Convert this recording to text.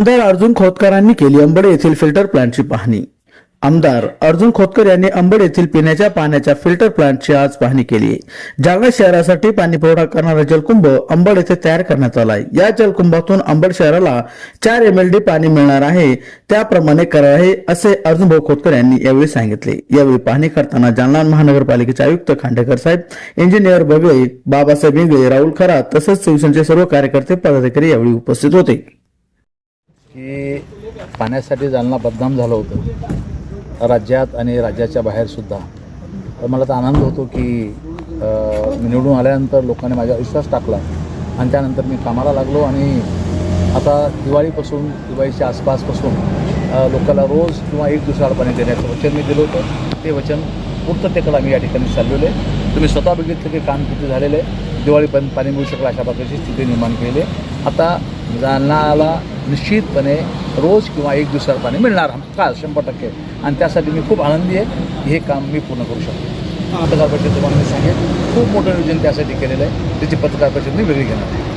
आमदार अर्जुन खोतकरांनी केली अंबड येथील फिल्टर प्लांटची पाहणी. आमदार अर्जुन खोतकर यांनी अंबड येथील पिण्याच्या पाण्याच्या फिल्टर प्लांटची आज पाहणी केली. जालना शहरासाठी पाणी पुरवठा करणारा जलकुंभ अंबड येथे तयार करण्यात आलाय. या जलकुंभातून अंबड शहराला चार एम एल डी पाणी मिळणार आहे. त्याप्रमाणे करा आहे असे अर्जुन भाऊ खोतकर यांनी यावेळी सांगितले. यावेळी पाहणी करताना जालना महानगरपालिकेचे आयुक्त खांडेकर साहेब इंजिनियर बगळे बाबासाहेब इंगळे राहुल खरात तसंच शिवसेनेचे सर्व कार्यकर्ते पदाधिकारी यावेळी उपस्थित होते. की पाण्यासाठी जालना बदनाम झालं होतं. राज्यात आणि राज्याच्या बाहेरसुद्धा तर मला तर आनंद होतो की मी निवडून आल्यानंतर लोकांनी माझा विश्वास टाकला. आणि त्यानंतर मी कामाला लागलो आणि आता दिवाळीपासून दिवाळीच्या आसपासपासून लोकाला लोकांना रोज किंवा एक दुसऱ्याला पाणी देण्याचं वचन मी दिलं होतं. ते वचन पूर्ततेकडे आम्ही या ठिकाणी चाललेलो आहे. तुम्ही स्वतः बघितलं की काम किती झालेलं आहे. दिवाळीपर्यंत पाणी मिळू शकलं अशा प्रकारची स्थिती निर्माण केली आहे. आता जालनाला निश्चितपणे रोज किंवा एक दिवसाला पाणी मिळणार का शंभर टक्के. आणि त्यासाठी मी खूप आनंदी आहे. हे काम मी पूर्ण करू शकतो. पत्रकार परिषद तुम्हाला मी सांगेन. खूप मोठं नियोजन त्यासाठी केलेलं आहे. त्याची पत्रकार परिषद मी वेगळी घेणार आहे.